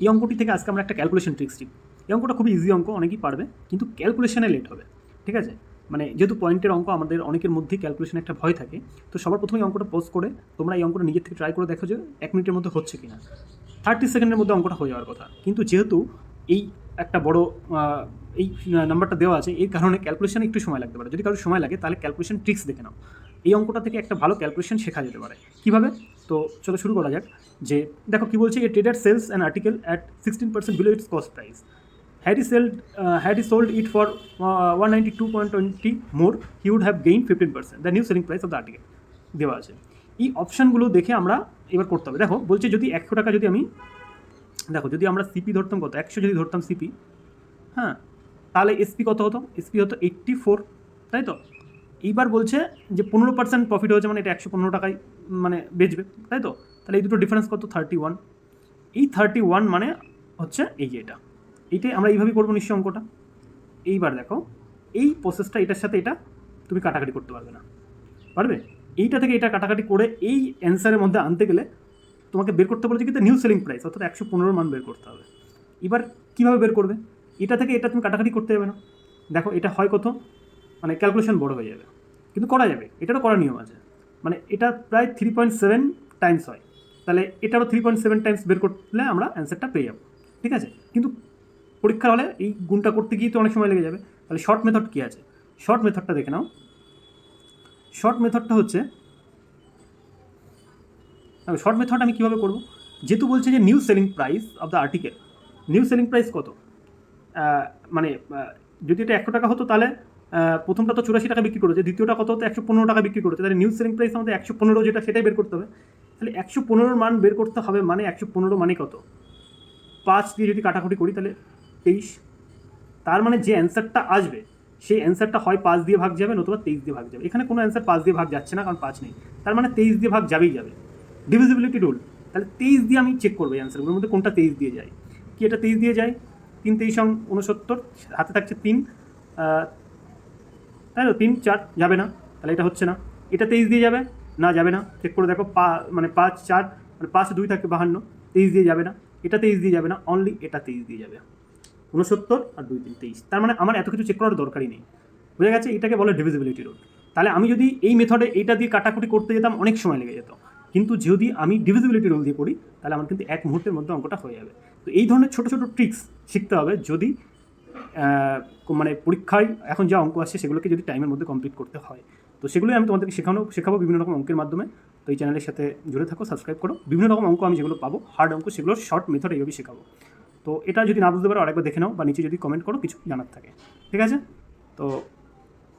এই অঙ্কটি থেকে আজকে আমরা একটা ক্যালকুলেশন ট্রিক্স শিখব। এই অঙ্কটা খুবই ইজি অঙ্ক, অনেকেই পারবে, কিন্তু ক্যালকুলেশনে লেট হবে, ঠিক আছে? মানে যেহেতু পয়েন্টের অঙ্ক আমাদের অনেকের মধ্যেই ক্যালকুলেশনে একটা ভয় থাকে, তো সবার প্রথমে অঙ্কটা পোস্ট করে তোমরা এই অঙ্কটা নিজের থেকে ট্রাই করে দেখো যে এক মিনিটের মধ্যে হচ্ছে কি না থার্টি সেকেন্ডের মধ্যে অঙ্কটা হয়ে যাওয়ার কথা। কিন্তু যেহেতু এই একটা বড় এই নাম্বারটা দেওয়া আছে এই কারণে ক্যালকুলেশনে একটু সময় লাগতে পারে। যদি কারোর সময় লাগে, তাহলে ক্যালকুলেশন ট্রিক্স দেখে নাও। এই অঙ্কটা থেকে একটা ভালো ক্যালকুলেশন শেখা যেতে পারে। কীভাবে? তো চলো শুরু করা যাক যে দেখো কী বলছে a trader sells an article at sixteen percent below its cost price had he sold uh, had he sold it for uh, 192.20 more he would have gained 15% the new selling price of the article দেওয়া আছে। এই অপশানগুলো দেখে আমরা এবার করতে হবে। দেখো বলছে যদি একশো টাকা যদি আমি দেখো যদি আমরা সিপি ধরতাম কত? একশো যদি ধরতাম সিপি হ্যাঁ তাহলে এসপি কত হতো? এসপি হতো এইট্টি ফোর তাই তো? এইবার বলছে যে পনেরো পার্সেন্ট প্রফিট হয়েছে মানে এটা একশো পনেরো টাকায় মানে বেচবে, তাই তো? তাহলে এই দুটো ডিফারেন্স কত? থার্টি ওয়ান এই থার্টি ওয়ান মানে হচ্ছে এই যে এটা। এইটাই আমরা এইভাবেই করব নিশ্চয় অঙ্কটা। এইবার দেখো, এই প্রসেসটা এটার সাথে এটা তুমি কাটাকাটি করতে পারবে না। পারবে? এইটা থেকে এটা কাটাকাটি করে এই অ্যান্সারের মধ্যে আনতে গেলে তোমাকে বের করতে বলেছে কিন্তু নিউ সেলিং প্রাইস অর্থাৎ একশো পনেরো মান বের করতে হবে। এবার কীভাবে বের করবে? এটা থেকে এটা তুমি কাটাকাটি করতে যাবে না। দেখো, এটা হয় কত? মানে ক্যালকুলেশন বড় হয়ে যাবে। কিন্তু করা যাবে, এটারও করার নিয়ম আছে। মানে এটা প্রায় থ্রি পয়েন্ট সেভেন টাইমস হয়। তাহলে এটারও থ্রি পয়েন্ট সেভেন টাইমস বের করলে আমরা অ্যান্সারটা পেয়ে যাব। ঠিক আছে? কিন্তু পরীক্ষার হলে এই গুণটা করতে গিয়ে তো অনেক সময় লেগে যাবে। তাহলে শর্ট মেথড কী আছে? শর্ট মেথডটা দেখে নাও। শর্ট মেথডটা হচ্ছে শর্ট মেথড আমি কীভাবে করব? যেহেতু বলছে যে new selling price of the article new selling price কত? মানে যদি এটা একশো টাকা হতো তাহলে প্রথমটা তো চুরাশি টাকা বিক্রি করেছে, দ্বিতীয়টা কত হতো? একশো পনেরো টাকা বিক্রি করেছে। তাহলে নিউ সেলিং প্রাইস আমাদের একশো পনেরো যেটা, সেটাই বের করতে হবে। তাহলে একশো পনেরোর মান বের করতে হবে মানে একশো পনেরো মানে কত? পাঁচ দিয়ে যদি কাটাকুটি করি, তাহলে তেইশ। তার মানে যে অ্যান্সারটা আসবে, সেই অ্যান্সারটা হয় পাঁচ দিয়ে ভাগ যাবে, নতুবা তেইশ দিয়ে ভাগ যাবে। এখানে কোনো অ্যান্সার পাঁচ দিয়ে ভাগ যাচ্ছে না, কারণ পাঁচ নেই। তার মানে তেইশ দিয়ে ভাগ যাবেই যাবে। ডিভিজিবিলিটি রুল তাহলে তেইশ দিয়ে আমি চেক করব এই অ্যান্সারগুলোর মধ্যে কোনটা তেইশ দিয়ে যায়। কি এটা তেইশ দিয়ে যায়? তিন তেইশ সং উনসত্তর হাতে থাকছে তিন। তাই তো তিন, চার যাবে না। তাহলে এটা হচ্ছে না। এটা তেইশ দিয়ে যাবে? না যাবে না। চেক করে দেখো, পা মানে পাঁচ, চার মানে পাঁচ, দুই থাকে বাহান্ন। তেইশ দিয়ে যাবে না। এটা তেইশ দিয়ে যাবে না। অনলি এটা তেইশ দিয়ে যাবে। উনসত্তর আর দুই, তিন, তেইশ। তার মানে আমার এত কিছু চেক করার দরকারই নেই। বুঝে গেছে? এটাকে বলে ডিভিজিবিলিটি রোড তাহলে আমি যদি এই মেথডে এইটা দিয়ে কাটাকুটি করতে যেতাম, অনেক সময় লেগে যেত। কিন্তু যদি আমি ডিভিজিবিলিটি রুল দিয়ে করি তাহলে আমার কিন্তু এক মুহূর্তের মধ্যে অঙ্কটা হয়ে যাবে। তো এই ধরনের ছোটো ছোটো ট্রিক্স শিখতে হবে। যদি মানে পরীক্ষায় এখন যা অঙ্ক আছে সেগুলোকে যদি টাইমের মধ্যে কমপ্লিট করতে হয়। তো সেগুলোই আমি তোমাদেরকে শেখানো, শেখাবো বিভিন্ন রকম অঙ্কের মাধ্যমে। তো এই চ্যানেলের সাথে জুড়ে থাকো সাবস্ক্রাইব করো। বিভিন্ন রকম অঙ্ক আমি যেগুলো পাবো হার্ড অঙ্ক সেগুলো শর্ট মেথড এইভাবেই শেখাবো। তো এটা যদি না বুঝতে পারো, আরেকবার দেখে নাও বা নিচে যদি কমেন্ট করো, কিছু জানার থাকে। ঠিক আছে? তো